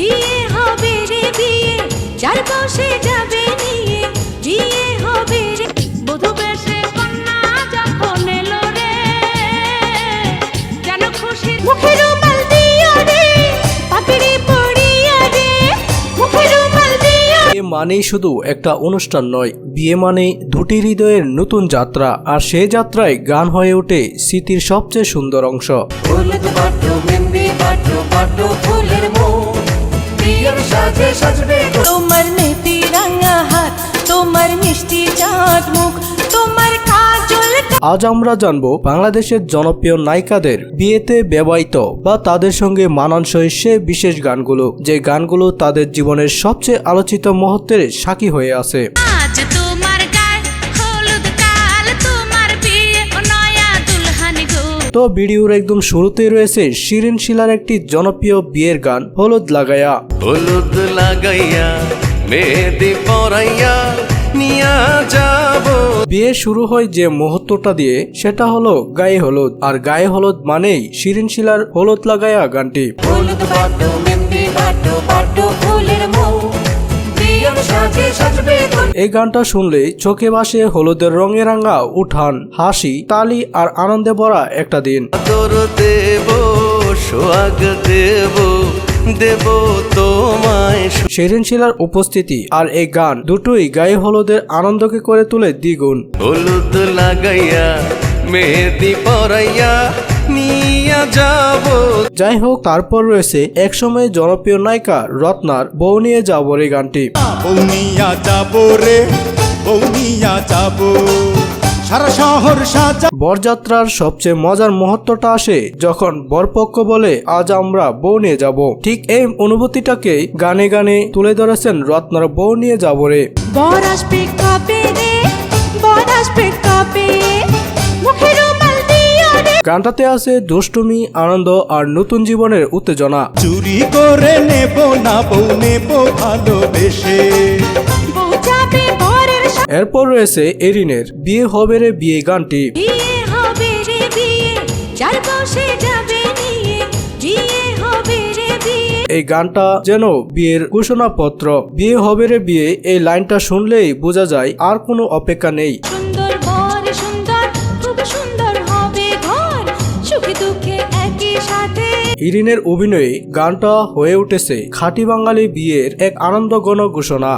বিয়ে হবে রে বিয়ে চার বসে যাবে নিয়ে। বিয়ে হবে রে বধূ বেশে কন্যা যখন এলো রে। যেন খুশি মুখে রুমাল দিও রে পাপড়ি পড়িয়া রে। মুখে রুমাল দিও বিয়ে মানেই শুধু একটা অনুষ্ঠান নয় বিয়ে মানে দুটি হৃদয়ের নতুন যাত্রা আর সে যাত্রায় গান হয়ে ওঠে স্মৃতির সবচেয়ে সুন্দর অংশ। ফুলের বিয়ের সাজে সাজবে তোমার রাঙা হাত তোমার মিষ্টি চাঁদ মুখ তোমার কাজল আজ আমরা জানব বাংলাদেশের জনপ্রিয় নায়িকাদের বিয়েতে ব্যবহৃত বা তাদের সঙ্গে মানানসই সে বিশেষ গানগুলো যে গানগুলো তাদের জীবনের সবচেয়ে আলোচিত মুহূর্তের সাক্ষী হয়ে আছে। তো ভিডিওর একদম শুরুতেই রয়েছে শিরিন শিলার একটি জনপ্রিয় বিয়ের গান হলুদ লাগাইয়া হলুদ লাগাইয়া মেহেদি পরাইয়া নিয়া যাব। বিয়ে শুরু হয় যে মুহূর্তটা দিয়ে সেটা হলো গায়ে হলুদ। আর গায়ে হলুদ মানেই শিরিন শিলার হলুদ লাগায়া গানটি। হলুদ এই গানটা শুনলে চোখে ভাসে হলুদের রঙে রাঙা উঠান হাসি তালি আর আনন্দে ভরা একটা দিন। আদর দেব দেব দেব তোমায় সু- শিরিন শিলার উপস্থিতি আর এই গান দুটোই গায়ে হলুদের আনন্দকে করে তুলে দ্বিগুণ। হলুদ লাগাইয়া মেহেদি পরাইয়া নিয়া যাব। যাই হোক তারপর রয়েছে একসময় জনপ্রিয় নায়িকা রত্নার বউ নিয়ে যাবর এই গানটি। বৌনিয়া যাব রে বৌনিয়া যাব। সারা শহর সাজা বরযাত্রার সবচেয়ে মজার মুহূর্তটা আসে যখন বরপক্ষ বলে আজ আমরা বউ নিয়ে যাব। ঠিক এই অনুভূতিটাকে গানে গানে তুলে ধরেছেন রত্নার বউ নিয়ে যাব রে। বর আসবে কবে রে? বর আসবে কবে? মুখে রুমাল দিও রে গানটাতে আছে দুষ্টুমি আনন্দ আর নতুন জীবনের উত্তেজনা। চুরি করে নেব না বউ নেব ভালোবেসে। এরপর রয়েছে এরিনের বিয়ে হবে রে বিয়ে গানটি। বিয়ে হবে রে বিয়ে চার বসে যাবে নিয়ে। বিয়ে হবে রে বিয়ে। এই গানটা যেন বিয়ের ঘোষণাপত্র। বিয়ে হবে রে বিয়ে এই লাইনটা শুনলেই বোঝা যায় আর কোনো অপেক্ষা নেই। ইরিনের অভিনয়ে গানটা হয়ে উঠেছে খাঁটি বাঙালি বিয়ের এক আনন্দঘন ঘোষণা।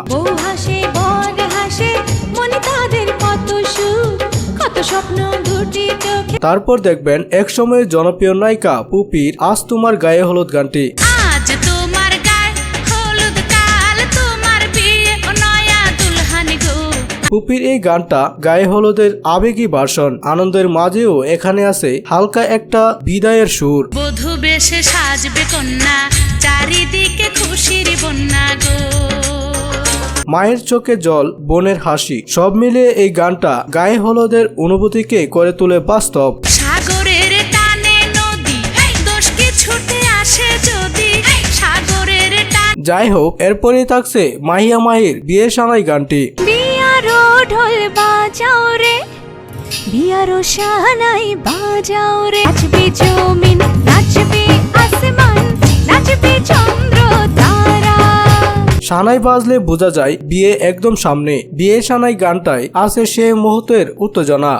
তারপর দেখবেন একসময় জনপ্রিয় নায়িকা পুপির আজ তোমার গায়ে হলুদ গানটি। পুপির এই গানটা গায়ে হলুদের আবেগী ভার্সন আনন্দের মাঝেও এখানে আছে হালকা একটা বিদায়ের সুর। বধু বেশে সাজবে কন্যা চারিদিকে খুশির বন্যা গো। মায়ের চোখে জল বোনের হাসি সব মিলিয়ে এই গানটা গায়ে হলুদের অনুভূতিকে করে তোলে বাস্তব। সাগরের টানে নদী দোষ কি ছুটে আসে যদি? সাগরের যাই হোক এরপরেই থাকছে মাহিয়া মাহির বিয়ে সানাই গানটি। ঢোল বাজাও রে। বিয়ারো শানাই বাজাও রে। নাচবে জমিন নাচবে আসমান নাচবে চন্দ্র তারা। সানাই বাজলে বোঝা যায় বিয়ে একদম সামনে। বিয়ে সানাই গানটায় আছে সে মুহূর্তের উত্তেজনা।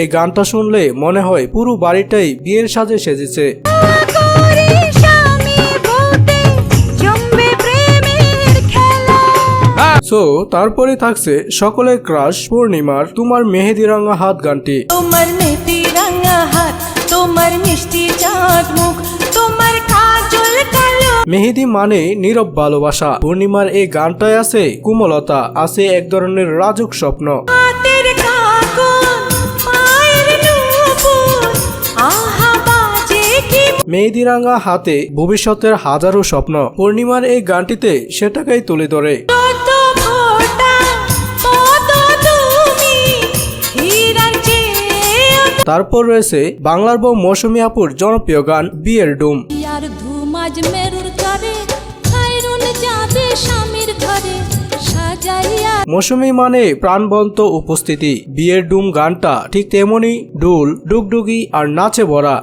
এই গানটা শুনলে মনে হয় পুরো বাড়িটাই বিয়ের সাজে সেজেছে। সো তারপরে থাকছে সকলের ক্রাশ পূর্ণিমার তোমার মেহেদি রাঙা হাত গানটি। তোমার মেহেদি রাঙা হাত তোমার মিষ্টি চাঁদ মুখ তোমার কাজল কালো। মেহেদি মানে নীরব ভালোবাসা। পূর্ণিমার এই গানটায় আছে কুমলতা আছে এক ধরনের রাজুক স্বপ্ন। হাতের কাকন পায়ের নূপুর আহা বাজে কি মেহেদি রাঙা হাতে ভবিষ্যতের হাজারো স্বপ্ন। পূর্ণিমার এই গানটিতে সেটাকেই তুলে ধরে। তারপর রয়েছে বাংলার বউ মৌসুমী আপুর জনপ্রিয় গান বিয়ের ডুম। মৌসুমী মানে প্রাণবন্ত উপস্থিতি। বিয়ের ডুম গানটা ঠিক তেমনি ডুল ডুগডুগি আর নাচে ভরা।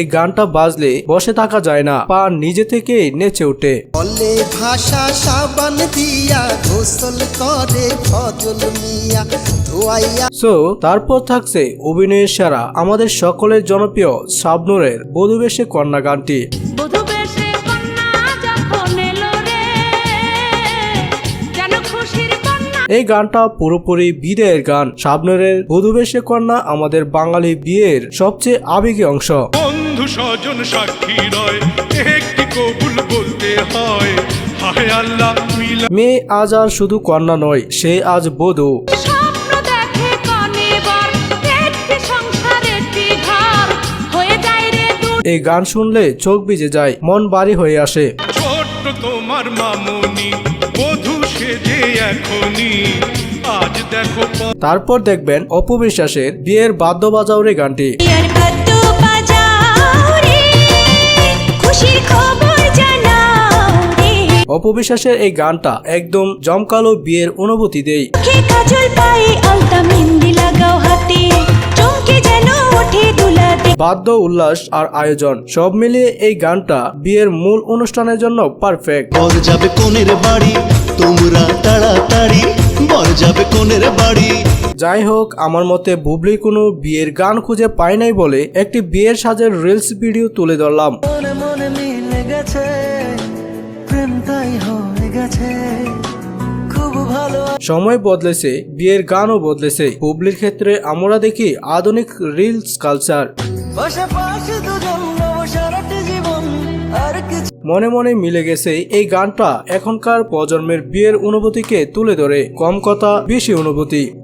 এই গানটা বাজলে বসে থাকা যায় না পা নিজে থেকে নেচে ওঠে। বলে ভাষা সাবান দিয়া গোসল করে ফজল মিয়া ধোয়াইয়া। সো তারপর থাকছে অভিনয়ের সেরা আমাদের সকলের জনপ্রিয় শাবনুরের বধুবেশে কন্যা গানটি। বধূ বেশে কন্যা যখন এলো রে যেন খুশির কন্যা। এই গানটা পুরোপুরি বিদায়ের গান শাবনুরের বধুবেশে কন্যা আমাদের বাঙালি বিয়ের সবচেয়ে আবেগী অংশ। বন্ধু স্বজন সাক্ষী রয়। একটি কবুল বলতে হয় হায় আল্লাহ মিলা মেয়ে আজ আর শুধু কন্যা নয় সে আজ বধূ। হয়ে এই গান শুনলে চোখ ভিজে যায় মন বাড়ি হয়ে আসে। ছোট্ট তোমার মামনি বধূ সেজে এখনই। আজ দেখো তারপর দেখবেন অপবিশ্বাসের বিয়ের বাদ্য বাজাও রে গানটি। খুশির খবর জানাও রে। অপবিশ্বাসের এই গানটা একদম জমকালো বিয়ের অনুভূতি দেয় কে কাজল পায়ে আলতা মেহেন্দি লাগাও হাতে চমকে যেন ওঠে দুলাতে। বাদ্য উল্লাস আর আয়োজন সব মিলিয়ে এই গানটা বিয়ের মূল অনুষ্ঠানের জন্য পারফেক্ট যাবে কোনের বাড়ি তোমরা তাড়াতাড়ি। যাবে কোনের বাড়ি। যাই হোক আমার মতে বুবলি কোনো বিয়ের গান খুঁজে পায় নাই বলে একটি বিয়ের সাজের রিলস ভিডিও তুলে ধরলাম। মনে মিলে গেছে প্রেম তাই হয়ে গেছে সময় বদলেছে বিয়ের গানও বদলেছে। বুবলির ক্ষেত্রে আমরা দেখি আধুনিক রিলস কালচার। মনে মনে মিলে গেছে এই গানটা এখনকার প্রজন্মের বিয়ের অনুভূতিকে তুলে ধরে। কম কথা, বেশি অনুভূতি।